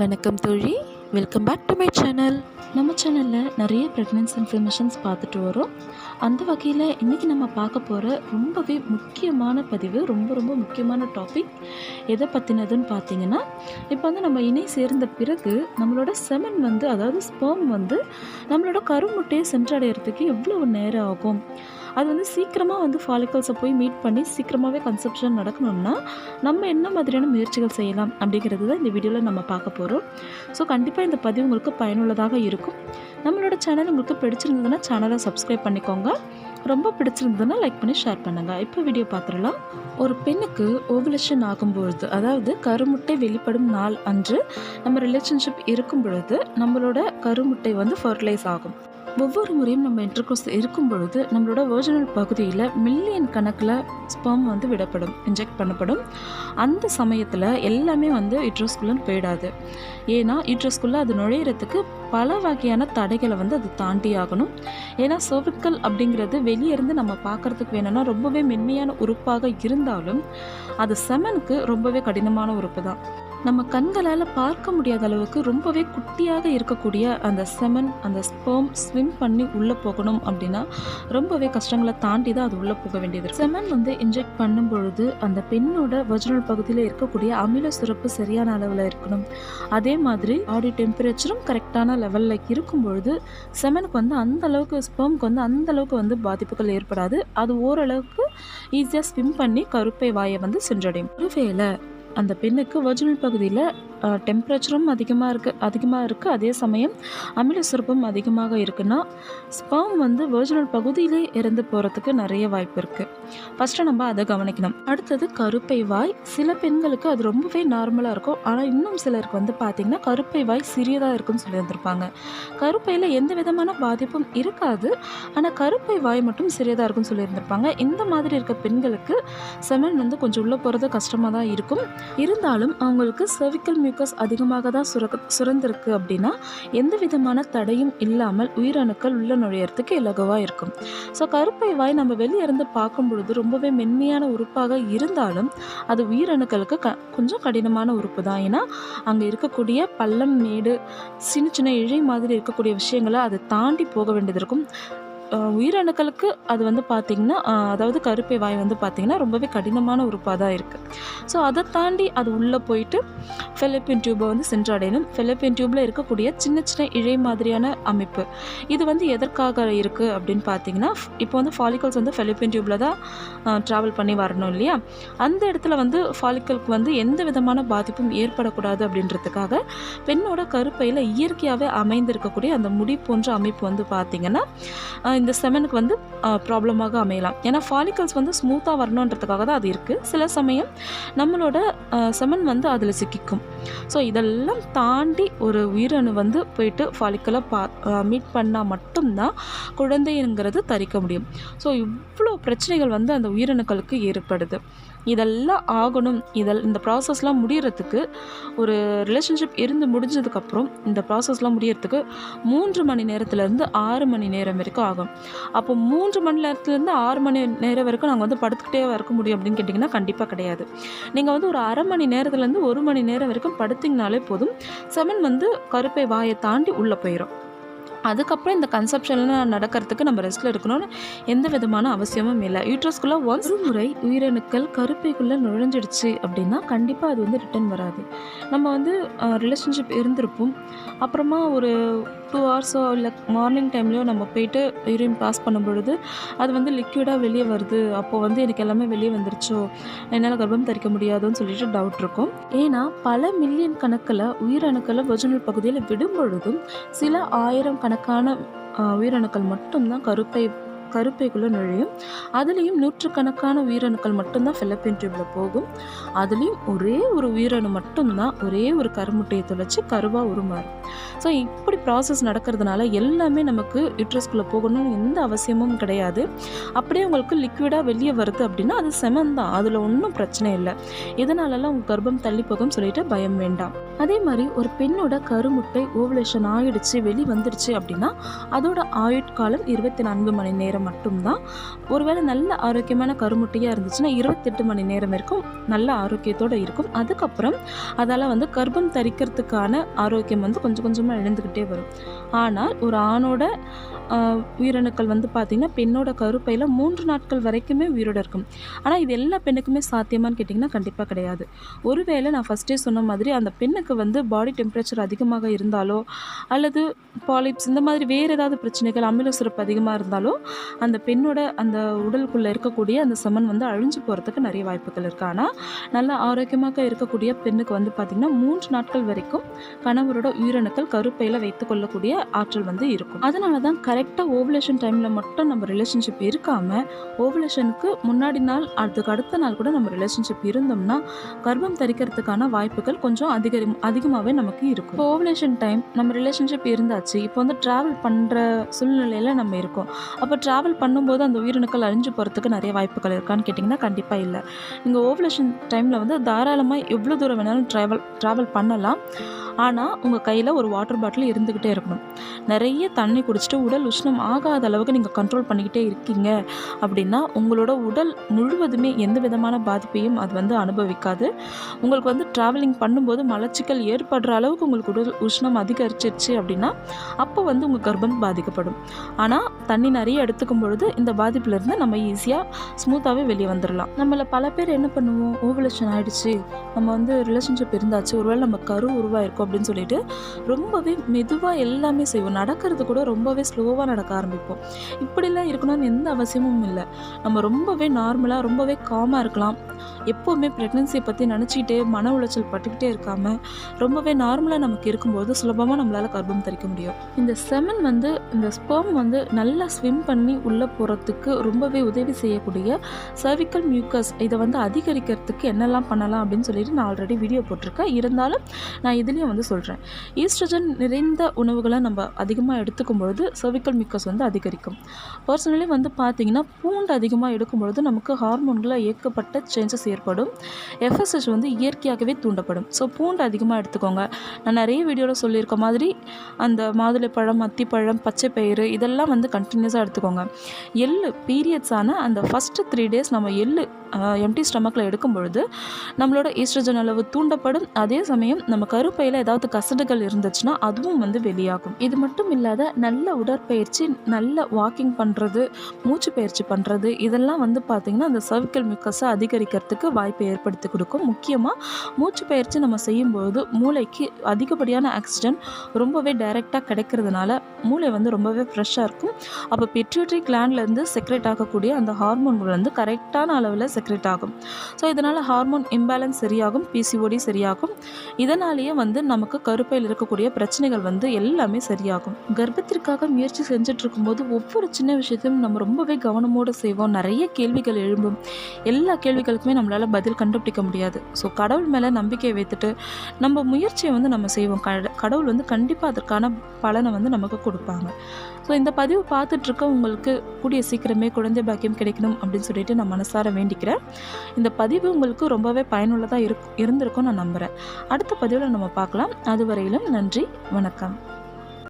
வணக்கம் தோழி. Welcome back to my channel நம்ம சேனலில் நிறைய ப்ரெக்னென்சி இன்ஃபர்மேஷன்ஸ் பார்த்துட்டு வரோம். அந்த வகையில் இன்றைக்கி நம்ம பார்க்க போகிற ரொம்பவே முக்கியமான பதிவு ரொம்ப ரொம்ப முக்கியமான டாபிக் எதை பற்றினதுன்னு பார்த்தீங்கன்னா இப்போ வந்து நம்ம இணை சேர்ந்த பிறகு நம்மளோட செமன் வந்து அதாவது ஸ்பெர்ம் வந்து நம்மளோட கருமுட்டையை சென்றடைகிறதுக்கு எவ்வளவு நேரம் ஆகும்? அது வந்து சீக்கிரமாக வந்து ஃபாலிக்கல்ஸை போய் மீட் பண்ணி சீக்கிரமாகவே கன்செப்ஷன் நடக்கணும்னா நம்ம என்ன மாதிரியான முயற்சிகள் செய்யலாம் அப்படிங்கிறது தான் இந்த வீடியோவில் நம்ம பார்க்க போகிறோம் ஸோ கண்டிப்பாக இந்த பதிவு உங்களுக்கு பயனுள்ளதாக இருக்கும். நம்மளோட சேனல் உங்களுக்கு பிடிச்சிருந்ததுன்னா சேனலை சப்ஸ்கிரைப் பண்ணிக்கோங்க. ரொம்ப பிடிச்சிருந்ததுன்னா லைக் பண்ணி ஷேர் பண்ணுங்கள் இப்போ வீடியோ பார்த்துடலாம். ஒரு பெண்ணுக்கு ஓவலேஷன் ஆகும்பொழுது அதாவது கருமுட்டை வெளிப்படும் நாள் அன்று நம்ம ரிலேஷன்ஷிப் இருக்கும் பொழுது நம்மளோட கருமுட்டை வந்து ஃபர்டிலைஸ் ஆகும். ஒவ்வொரு முறையும் நம்ம இன்டர்கோர்ஸ் இருக்கும் பொழுது நம்மளோட வேர்ஜினல் பகுதியில் மில்லியன் கணக்கில் ஸ்பெர்ம் வந்து விடப்படும் இன்ஜெக்ட் பண்ணப்படும். அந்த சமயத்தில் எல்லாமே வந்து யூட்ரஸ்குள்ளே போயிடாது. ஏன்னா யூட்ரஸ்குள்ளே அது நுழையிறதுக்கு பல வகையான தடைகளை வந்து அது தாண்டி ஆகணும். ஏன்னா cervical அப்படிங்கிறது வெளியே இருந்து நம்ம பார்க்கறதுக்கு வேணும்னா ரொம்பவே மென்மையான உறுப்பாக இருந்தாலும் அது செமனுக்கு ரொம்பவே கடினமான உறுப்பு தான். நம்ம கண்களால் பார்க்க முடியாத அளவுக்கு ரொம்பவே குட்டியாக இருக்கக்கூடிய அந்த செமன் அந்த ஸ்பெர்ம் ஸ்விம் பண்ணி உள்ளே போகணும் அப்படின்னா ரொம்பவே கஷ்டங்களை தாண்டி தான் அது உள்ளே போக வேண்டியது செமன் வந்து இன்ஜெக்ட் பண்ணும் பொழுது அந்த பெண்ணோட வஜினல் பகுதியில் இருக்கக்கூடிய அமில சுரப்பு சரியான அளவில் இருக்கணும். அதே மாதிரி பாடி டெம்பரேச்சரும் கரெக்டான லெவலில் இருக்கும் பொழுது செமனுக்கு வந்து அந்த அளவுக்கு ஸ்பெர்ம்க்கு வந்து அந்த அளவுக்கு வந்து பாதிப்புகள் ஏற்படாது. அது ஓரளவுக்கு ஈஸியாக ஸ்விம் பண்ணி கருப்பை வாயை வந்து சென்றடையும். ஒருவேளை அந்த பெண்ணுக்கு வஜினல் பகுதியில் டெம்பரேச்சரும் அதிகமாக இருக்குது அதிகமாக இருக்குது அதே சமயம் அமில சுரப்பும் அதிகமாக இருக்குன்னா ஸ்பேம் வந்து வர்ஜினல் பகுதியிலே இறந்து போகிறதுக்கு நிறைய வாய்ப்பு இருக்குது ஃபஸ்ட்டு நம்ம அதை கவனிக்கணும். அடுத்தது கருப்பை வாய். சில பெண்களுக்கு அது ரொம்பவே நார்மலாக இருக்கும். ஆனால் இன்னும் சிலருக்கு வந்து பார்த்திங்கன்னா கருப்பை வாய் சிறியதாக இருக்குன்னு சொல்லியிருந்திருப்பாங்க கருப்பையில் எந்த விதமான பாதிப்பும் இருக்காது. ஆனால் கருப்பை வாய் மட்டும் சிறியதாக இருக்கும்னு சொல்லியிருந்திருப்பாங்க இந்த மாதிரி இருக்க பெண்களுக்கு செமன் வந்து கொஞ்சம் உள்ளே போகிறது கஷ்டமாக தான் இருக்கும். இருந்தாலும் அவங்களுக்கு செவிக்கல் மியூக்கஸ் அதிகமாக தான் சுரக்க சுரந்திருக்கு அப்படின்னா எந்த விதமான தடையும் இல்லாமல் உயிரணுக்கள் உள்ள நுழையறதுக்கு இலகுவாக இருக்கும். ஸோ கருப்பை வாய் நம்ம வெளியே இருந்து பார்க்கும் பொழுது ரொம்பவே மென்மையான உறுப்பாக இருந்தாலும் அது உயிரணுக்களுக்கு க கொஞ்சம் கடினமான உறுப்பு தான். ஏன்னா அங்கே இருக்கக்கூடிய பள்ளம் மேடு சின்ன சின்ன இழை மாதிரி இருக்கக்கூடிய விஷயங்களை அதை தாண்டி போக வேண்டியது இருக்கும். உயிரணுக்களுக்கு அது வந்து பார்த்திங்கன்னா அதாவது கருப்பை வாய் வந்து பார்த்திங்கன்னா ரொம்பவே கடினமான உறுப்பாக தான் இருக்குது ஸோ அதை தாண்டி அது உள்ளே போயிட்டு ஃபெலிப்பின் டியூப்பை வந்து சென்றடையணும். ஃபெலிப்பின் டியூப்பில் இருக்கக்கூடிய சின்ன சின்ன இழை மாதிரியான அமைப்பு. இது வந்து எதற்காக இருக்குது அப்படின்னு பார்த்தீங்கன்னா இப்போ வந்து ஃபாலிக்கல்ஸ் வந்து ஃபெலிப்பின் டியூப்பில் தான் ட்ராவல் பண்ணி வரணும் இல்லையா? அந்த இடத்துல வந்து ஃபாலிக்கலுக்கு வந்து எந்த விதமான பாதிப்பும் ஏற்படக்கூடாது அப்படின்றதுக்காக பெண்ணோட கருப்பையில் இயற்கையாகவே அமைந்திருக்கக்கூடிய அந்த முடி போன்ற அமைப்பு வந்து பார்த்திங்கன்னா இந்த செமனுக்கு வந்து ப்ராப்ளமாக அமையலாம். ஏன்னா ஃபாலிக்கல்ஸ் வந்து ஸ்மூத்தாக வரணுன்றதுக்காக தான் அது இருக்குது சில சமயம் நம்மளோட செமன் வந்து அதில் சிக்கிக்கும். ஸோ இதெல்லாம் தாண்டி ஒரு உயிரணு வந்து போயிட்டு ஃபாலிக்கலை பா மீட் பண்ணால் மட்டும்தான் குழந்தைங்கிறது தரிக்க முடியும். ஸோ இவ்வளோ பிரச்சனைகள் வந்து அந்த உயிரணுக்களுக்கு ஏற்படுது. இதெல்லாம் ஆகணும். இதெல் இந்த ப்ராசஸ்லாம் முடிகிறதுக்கு ஒரு ரிலேஷன்ஷிப் இருந்து முடிஞ்சதுக்கப்புறம் இந்த ப்ராசஸ்லாம் முடியறதுக்கு மூன்று மணி நேரத்துலேருந்து ஆறு மணி நேரம் வரைக்கும் ஆகும். அப்போ மூன்று மணி நேரத்துலேருந்து ஆறு மணி நேரம் வரைக்கும் நாங்கள் வந்து படுத்துக்கிட்டே இருக்க முடியும் அப்படின்னு கேட்டிங்கன்னா கண்டிப்பாக கிடையாது. நீங்கள் வந்து ஒரு அரை மணி நேரத்துலேருந்து ஒரு மணி நேரம் வரைக்கும் படுத்திங்கனாலே போதும். செமன் வந்து கருப்பை வாயை தாண்டி உள்ளே போயிடும் அதுக்கப்புறம் இந்த கன்செப்ஷன்லாம் நடக்கிறதுக்கு நம்ம ரெஸ்ட்டில் இருக்கணும்னு எந்த விதமான அவசியமும் இல்லை. யூட்ரஸ்குள்ளே ஒன்ஸ் முறை உயிரணுக்கள் கருப்பைக்குள்ளே நுழைஞ்சிடுச்சு அப்படின்னா கண்டிப்பாக அது வந்து ரிட்டர்ன் வராது. நம்ம வந்து ரிலேஷன்ஷிப் இருந்திருப்போம். அப்புறமா ஒரு டூ ஹவர்ஸோ இல்லை மார்னிங் டைம்லையோ நம்ம போயிட்டு யூரின் பாஸ் பண்ணும் பொழுது அது வந்து லிக்விடாக வெளியே வருது. அப்போது வந்து எனக்கு எல்லாமே வெளியே வந்துருச்சோ. என்னால் கர்ப்பம் தரிக்க முடியாதுன்னு சொல்லிட்டு டவுட் இருக்கும். ஏன்னா பல மில்லியன் கணக்கில் உயிரணுக்களை ஒரிஜினல் பகுதியில் விடும் பொழுதும் சில ஆயிரம் கணக்கான உயிரணுக்கள் மட்டும்தான் கருப்பை கருப்பைக்குள்ளே நுழையும். அதுலேயும் நூற்றுக்கணக்கான உயிரணுக்கள் மட்டும்தான் ஃபிலிப்பின் டியூப்பில் போகும். அதுலேயும் ஒரே ஒரு உயிரணு மட்டும்தான் ஒரே ஒரு கருமுட்டையை தொலைச்சி கருவாக உருமாறும். ஸோ இப்படி ப்ராசஸ் நடக்கிறதுனால எல்லாமே நமக்கு யூட்ரஸ்குள்ளே போகணும்னு எந்த அவசியமும் கிடையாது. அப்படியே உங்களுக்கு லிக்விடாக வெளியே வருது அப்படின்னா அது செமன் தான். அதில் ஒன்றும் பிரச்சனை இல்லை. இதனாலலாம் உங்கள் கர்ப்பம் தள்ளி போகும் சொல்லிட்டு பயம் வேண்டாம். அதே மாதிரி ஒரு பெண்ணோட கருமுட்டை ஓவலேஷன் ஆயிடுச்சு வெளி வந்துடுச்சு அப்படின்னா அதோட ஆயுட்காலம் இருபத்தி நான்கு மணி நேரம். நேரம் மட்டும்தான். ஒருவேளை நல்ல ஆரோக்கியமான கருமுட்டையாக இருந்துச்சுன்னா இருபத்தெட்டு மணி நேரம் வரைக்கும் நல்ல ஆரோக்கியத்தோடு இருக்கும். அதுக்கப்புறம் அதால் வந்து கர்ப்பம் தரிக்கிறதுக்கான ஆரோக்கியம் வந்து கொஞ்சம் கொஞ்சமாக இழந்துக்கிட்டே வரும். ஆனால் ஒரு ஆணோட உயிரணுக்கள் வந்து பார்த்திங்கன்னா பெண்ணோட கருப்பையில் மூன்று நாட்கள் வரைக்குமே உயிரோட இருக்கும். ஆனால் இது எல்லா பெண்ணுக்குமே சாத்தியமான்னு கேட்டிங்கன்னா கண்டிப்பாக கிடையாது. ஒருவேளை நான் ஃபஸ்ட்டே சொன்ன மாதிரி அந்த பெண்ணுக்கு வந்து பாடி டெம்பரேச்சர் அதிகமாக இருந்தாலோ அல்லது பாலிப்ஸ் இந்த மாதிரி வேறு ஏதாவது பிரச்சனைகள் அமில சுரப்பு அதிகமாக இருந்தாலோ அந்த பெண்ணோட அந்த உடலுக்குள்ளே இருக்கக்கூடிய அந்த செமன் வந்து அழிஞ்சு போகிறதுக்கு நிறைய வாய்ப்புகள் இருக்குது ஆனால் நல்ல ஆரோக்கியமாக இருக்கக்கூடிய பெண்ணுக்கு வந்து பார்த்திங்கன்னா மூன்று நாட்கள் வரைக்கும் கணவரோட உயிரணுக்கள் கருப்பையில் வைத்துக்கொள்ளக்கூடிய ஆற்றல் வந்து இருக்கும். அதனால தான் கரெக்டாக ஓவலேஷன் டைமில் மட்டும் நம்ம ரிலேஷன்ஷிப் இருக்காமல் ஓவலேஷனுக்கு முன்னாடி நாள் அதுக்கு அடுத்த நாள் கூட நம்ம ரிலேஷன்ஷிப் இருந்தோம்னா கர்ப்பம் தரிக்கிறதுக்கான வாய்ப்புகள் கொஞ்சம் அதிகரி அதிகமாகவே நமக்கு இருக்கும். இப்போ ஓவலேஷன் டைம் நம்ம ரிலேஷன்ஷிப் இருந்தாச்சு இப்போ வந்து ட்ராவல் பண்ணுற சூழ்நிலையில் நம்ம இருக்கோம். அப்போ ட்ராவல் ட்ராவல் பண்ணும்போது அந்த உயிரணுக்கள் அழிஞ்சு போகிறதுக்கு நிறைய வாய்ப்புகள் இருக்கான்னு கேட்டிங்கன்னா கண்டிப்பாக இல்லை. நீங்கள் ஓவலேஷன் டைமில் வந்து தாராளமாக எவ்வளோ தூரம் வேணாலும் ட்ராவல் ட்ராவல் பண்ணலாம். ஆனால் உங்கள் கையில் ஒரு வாட்டர் பாட்டில் இருந்துக்கிட்டே இருக்கணும். நிறைய தண்ணி குடிச்சிட்டு உடல் உஷ்ணம் ஆகாத அளவுக்கு நீங்கள் கண்ட்ரோல் பண்ணிக்கிட்டே இருக்கீங்க அப்படின்னா உங்களோட உடல் முழுவதுமே எந்த விதமான பாதிப்பையும் அது வந்து அனுபவிக்காது. உங்களுக்கு வந்து ட்ராவலிங் பண்ணும்போது மலச்சிக்கல் ஏற்படுற அளவுக்கு உங்களுக்கு உடல் உஷ்ணம் அதிகரிச்சிருச்சு அப்படின்னா அப்போ வந்து உங்கள் கர்ப்பம் பாதிக்கப்படும். ஆனால் தண்ணி நிறைய எடுத்துக்கும் பொழுது இந்த பாதிப்புலேருந்து நம்ம ஈஸியாக ஸ்மூத்தாகவே வெளியே வந்துடலாம் நம்மளை பல பேர் என்ன பண்ணுவோம்? ஓவலேஷன் ஆயிடுச்சு. நம்ம வந்து ரிலேஷன்ஷிப் இருந்தாச்சு. ஒருவேளை நம்ம கரு உருவாயிருக்கோம் அப்படின்னு சொல்லிட்டு ரொம்பவே மெதுவாக எல்லாமே செய்வோம். நடக்கிறது கூட ரொம்பவே ஸ்லோவாக நடக்க ஆரம்பிப்போம். இப்படிலாம் இருக்கணும்னு எந்த அவசியமும் இல்லை. நம்ம ரொம்பவே நார்மலாக ரொம்பவே காமாக இருக்கலாம். எப்போவுமே ப்ரெக்னென்சியை பற்றி நினச்சிக்கிட்டே மன உளைச்சல் பட்டுக்கிட்டே இருக்காமல் ரொம்பவே நார்மலாக நமக்கு இருக்கும்போது சுலபமாக நம்மளால் கர்ப்பம் தரிக்க முடியும். இந்த செமன் வந்து இந்த ஸ்பெர்ம் வந்து நல்லா ஸ்விம் பண்ணி உள்ளே போகிறதுக்கு ரொம்பவே உதவி செய்யக்கூடிய சர்விக்கல் மியூக்கஸ் இதை வந்து அதிகரிக்கிறதுக்கு என்னெல்லாம் பண்ணலாம் அப்படின்னு சொல்லிட்டு நான் ஆல்ரெடி வீடியோ போட்டிருக்கேன். இருந்தாலும் நான் இதுலேயும் வந்து சொல்கிறேன் ஈஸ்ட்ரஜன் நிறைந்த உணவுகளை நம்ம அதிகமாக எடுத்துக்கும் பொழுது சர்விக்கல் மியூக்கஸ் வந்து அதிகரிக்கும். பர்சனலி வந்து பார்த்தீங்கன்னா பூண்டு அதிகமாக எடுக்கும் பொழுது நமக்கு ஹார்மோன்களை ஏற்கப்பட்ட சேஞ்சஸ் ஏற்படும். எஃப்எஸ்ஹெச் வந்து இயற்கையாகவே தூண்டப்படும். ஸோ பூண்டு அதிகமாக எடுத்துக்கோங்க. நான் நிறைய வீடியோவில் சொல்லியிருக்க மாதிரி அந்த மாதுளைப்பழம் அத்திப்பழம் பச்சை பயிறு இதெல்லாம் வந்து கண்டினியூஸாக எடுத்துக்கோங்க. எள்ளு பீரியட்ஸான அந்த ஃபஸ்ட்டு த்ரீ டேஸ் நம்ம எள்ளு எம்டி ஸ்டமக்கில் எடுக்கும் பொழுது நம்மளோட ஈஸ்ட்ரஜன் அளவு தூண்டப்படும். அதே சமயம் நம்ம கருப்பையில் ஏதாவது கசடுகள் இருந்துச்சுன்னா அதுவும் வந்து வெளியாகும். இது மட்டும் இல்லாத நல்ல உடற்பயிற்சி நல்ல வாக்கிங் பண்ணுறது மூச்சு பயிற்சி பண்ணுறது இதெல்லாம் வந்து பார்த்திங்கன்னா அந்த சர்விக்கல் மிக்கஸை அதிகரிக்கிறதுக்கு வாய்ப்பை ஏற்படுத்தி கொடுக்கும். முக்கியமாக மூச்சு பயிற்சி நம்ம செய்யும்போது மூளைக்கு அதிகப்படியான ஆக்சிஜன் ரொம்பவே டைரெக்டாக கிடைக்கிறதுனால மூளை வந்து ரொம்பவே ஃப்ரெஷ்ஷாக இருக்கும். அப்போ பெட்ரியூட்ரி கிளாண்ட்லேருந்து செக்ரேட் ஆகக்கூடிய அந்த ஹார்மோன்கள் வந்து கரெக்டான அளவில் செக்ரேட் ஆகும். ஸோ இதனால் ஹார்மோன் இம்பேலன்ஸ் சரியாகும் பிசிஓடி சரியாகும். இதனாலேயே வந்து நமக்கு கருப்பையில் இருக்கக்கூடிய பிரச்சனைகள் வந்து எல்லாமே சரியாகும். கர்ப்பத்திற்காக முயற்சி செஞ்சுட்டு இருக்கும்போது ஒவ்வொரு சின்ன விஷயத்தையும் நம்ம ரொம்பவே கவனமோடு செய்வோம். நிறைய கேள்விகள் எழும்பும். எல்லா கேள்விகளுக்குமே நம்ம நம்மளால் பதில் கண்டுபிடிக்க முடியாது. ஸோ கடவுள் மேலே நம்பிக்கையை வைத்துட்டு நம்ம முயற்சியை வந்து நம்ம செய்வோம். கட- கடவுள் வந்து கண்டிப்பாக அதற்கான பலனை வந்து நமக்கு கொடுப்பாங்க. ஸோ இந்த பதிவு பார்த்துட்ருக்க உங்களுக்கு கூடிய சீக்கிரமே குழந்தை பாக்கியம் கிடைக்கணும் அப்படின்னு சொல்லிட்டு நான் மனசார வேண்டிக்கிறேன். இந்த பதிவு உங்களுக்கு ரொம்பவே பயனுள்ளதாக இருக் இருந்திருக்கும் நான் நம்புகிறேன் அடுத்த பதிவில் நம்ம பார்க்கலாம். அதுவரையிலும் நன்றி வணக்கம்.